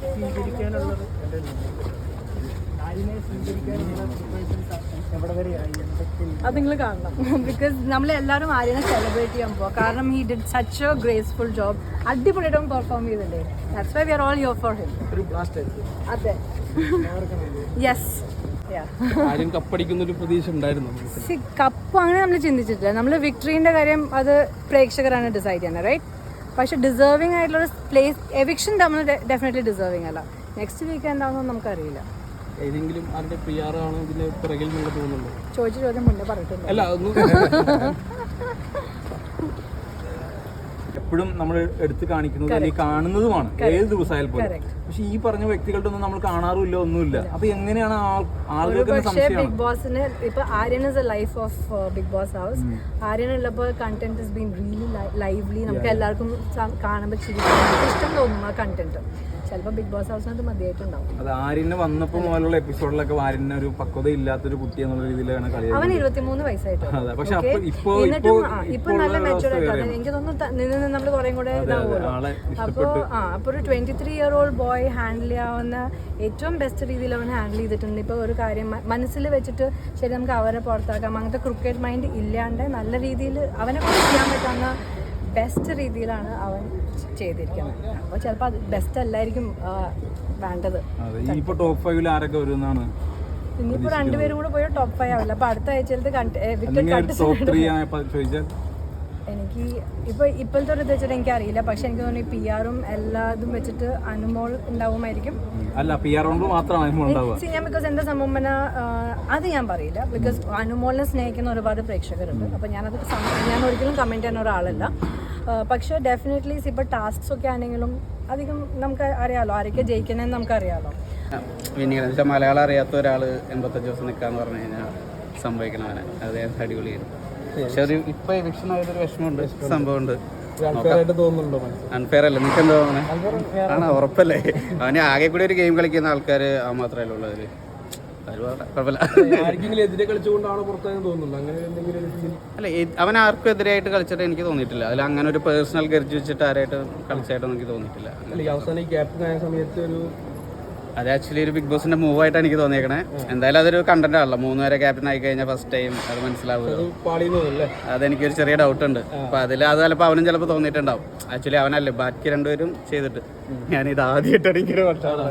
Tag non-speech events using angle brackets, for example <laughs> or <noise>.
സ്വീകരിക്കാനുള്ളത്? അത് നിങ്ങൾ കാണണം. ബിക്കോസ് നമ്മൾ എല്ലാവരും ആര്യനെ സെലിബ്രേറ്റ് ചെയ്യാൻ പോവാം. കാരണം he did such a graceful job അടിപൊളിയായിട്ട് അവൻ പെർഫോം ചെയ്തില്ലേ? That's why we are all your for him അതെ. യെസ് ആരും കപ്പടിക്കുന്ന ഒരു പ്രതീക്ഷ ഉണ്ടായിരുന്നു സി കപ്പ് അങ്ങനെ നമ്മൾ ചിന്തിച്ചിട്ടില്ല. നമ്മൾ വിക്ടറിന്റെ കാര്യം അത് പ്രേക്ഷകരാണ് ഡിസൈഡ് ചെയ്യുന്നത് റൈറ്റ് പക്ഷെ ഡിസേർവിംഗ് ആയിട്ടുള്ള പ്ലേസ് എവിക്ഷൻ നമ്മൾ ഡെഫിനറ്റ്ലി ഡിസേർവിംഗ് അല്ല. നെക്സ്റ്റ് വീക്ക് എന്താണെന്ന് നമുക്കറിയില്ല. ഏതെങ്കിലും ആരുടെ പി ആർ ആണോ പിറകിൽ തോന്നുന്നുണ്ടോ? ചോദിച്ച ചോദ്യം മുന്നേ പറഞ്ഞിട്ടുണ്ട്? അല്ല <laughs> എപ്പോഴും നമ്മൾ എടുത്ത് കാണിക്കുന്നത് അല്ലെങ്കിൽ കാണുന്നതുമാണ്. ഏത് ദിവസമായാലും പോലും. പക്ഷെ ഈ പറഞ്ഞ വ്യക്തികളുടെ ഒന്നും നമ്മൾ കാണാറുമില്ല ഒന്നുമില്ല. അപ്പൊ എങ്ങനെയാണ് ആളുകൾക്ക് ബിഗ് ബോസിന് ഇപ്പൊ Aryan is a life of Bigg Boss house Aryan ഉള്ളപ്പോൾ content is been really lively നമുക്ക് എല്ലാവർക്കും കാണുമ്പോൾ ചിരിക്കാൻ ഇഷ്ടം തോന്നും ആ കണ്ടന്റ് ചിലപ്പോൾ ബിഗ് ബോസ് ഹൗസിനകത്ത് മതിയായിട്ടുണ്ടാവും. അത് ആര്യന് വന്നപ്പോൾ മുതലുള്ള എപ്പിസോഡിലൊക്കെ ആര്യന് ഒരു പക്വത ഇല്ലാത്തൊരു കുട്ടി എന്നുള്ള രീതിയിലാണ് കളി അവൻ ഇരുപത്തിമൂന്ന് വയസ്സായിട്ട്? പക്ഷെ ഇപ്പൊ നല്ല എനിക്ക് തോന്നുന്നു നിന്ന് നിന്ന് നമ്മൾ കുറേ കൂടെ ഇതാവുമല്ലോ. ആളെ അപ്പോൾ ആ അപ്പോൾ ഒരു twenty three year old boy handle ചെയ്യാവുന്ന ഏറ്റവും ബെസ്റ്റ് രീതിയിൽ അവൻ ഹാൻഡിൽ ചെയ്തിട്ടുണ്ട്. ഇപ്പോൾ ഒരു കാര്യം മനസ്സിൽ വെച്ചിട്ട് ശരി നമുക്ക് അവരെ പുറത്താക്കാം. അങ്ങനത്തെ ക്രിക്കറ്റ് മൈൻഡ് ഇല്ലാണ്ട് നല്ല രീതിയിൽ അവനെ കൊണ്ട് ചെയ്യാൻ പറ്റുന്ന ബെസ്റ്റ് രീതിയിലാണ് അവൻ ചെയ്തിരിക്കുന്നത്. അപ്പോൾ ചിലപ്പോൾ അത് ബെസ്റ്റ് അല്ലായിരിക്കും വേണ്ടത്. ഇപ്പോൾ ടോപ്പ് ഫൈവിൽ ആരൊക്കെ വരുന്നതാണ് ഇനിയിപ്പോൾ രണ്ടുപേരും കൂടെ പോയാൽ ടോപ്പ് ഫൈവ് ആവില്ല. അപ്പോൾ അടുത്ത ആഴ്ചയിലത്തെ വിക്കറ്റ് എനിക്ക് ഇപ്പോൾ ഇപ്പോഴത്തെ ഒരു ഇത് വെച്ചിട്ട് എനിക്ക് അറിയില്ല. പക്ഷെ എനിക്ക് തോന്നുന്നു പി ആറും എല്ലാതും വെച്ചിട്ട് അനുമോൾ ഉണ്ടാവുമായിരിക്കും. അല്ല പി ആർ മാത്രമാണ് ഞാൻ ബിക്കോസ് എന്റെ സംഭവം പറഞ്ഞാൽ അത് ഞാൻ പറയില്ല. ബിക്കോസ് അനുമോളിനെ സ്നേഹിക്കുന്ന ഒരുപാട് പ്രേക്ഷകരുണ്ട്. അപ്പോൾ ഞാനത് ഞാൻ ഒരിക്കലും കമന്റ് ചെയ്യുന്ന ഒരാളല്ല. പക്ഷേ ഡെഫിനറ്റ്ലി ഇപ്പോൾ ടാസ്ക്സ് ഒക്കെ ആണെങ്കിലും അധികം നമുക്ക് അറിയാലോ ആരൊക്കെ ജയിക്കണമെന്ന് നമുക്ക് അറിയാലോ. വെച്ചാൽ മലയാളം അറിയാത്ത ഒരാൾ എൺപത്തഞ്ച് ദിവസം നിൽക്കാന്ന് പറഞ്ഞു കഴിഞ്ഞാൽ സംഭവിക്കണവനെ. അത് അടിപൊളിയായിരുന്നു. പക്ഷെ ഒരു ഇപ്പൊ എവിക്ഷൻ ആയതൊരു വിഷമമുണ്ട് സംഭവമുണ്ട്. അൺഫെയർ അല്ലേ? നിനക്ക് എന്താ തോന്നുന്നത് ആണോ? ഉറപ്പല്ലേ? അവന് ആകെ കൂടി ഒരു ഗെയിം കളിക്കുന്ന ആൾക്കാർ ആ മാത്രമല്ലേ ഉള്ളൂ അല്ല അവൻ ആർക്കും എതിരായിട്ട് കളിച്ചിട്ട് എനിക്ക് തോന്നിയിട്ടില്ല. അതിൽ അങ്ങനെ ഒരു പേഴ്സണൽ ഗർജ് വെച്ചിട്ട് ആരായിട്ട് കളിച്ചായിട്ടൊന്നും എനിക്ക് തോന്നിയിട്ടില്ല. അവസാനം ഈ ക്യാപ്റ്റൻ ആയ സമയത്ത് ഒരു അത് ആക്ച്വലി ഒരു ബിഗ് ബോസിന്റെ മൂവ് ആയിട്ടാണ് എനിക്ക് തോന്നിയേക്കണേ. എന്തായാലും അതൊരു കണ്ടന്റ് ആണല്ലോ. മൂന്ന് വരെ ക്യാപ്റ്റൻ ആയി കഴിഞ്ഞാൽ ഫസ്റ്റ് ടൈം അത് മനസ്സിലാവുമല്ലോ. അതെനിക്ക് ഒരു അതെനിക്കൊരു ചെറിയ ഡൗട്ട് ഉണ്ട്. അപ്പൊ അതിൽ അത് ചിലപ്പോൾ അവനും ചിലപ്പോൾ തോന്നിയിട്ടുണ്ടാവും. ആക്ച്വലി അവനല്ലേ ബാക്കി രണ്ടുപേരും ചെയ്തിട്ട്. ഞാൻ ഇത് ആദ്യമായിട്ടാണ് എനിക്കൊരു വർഷമാണ്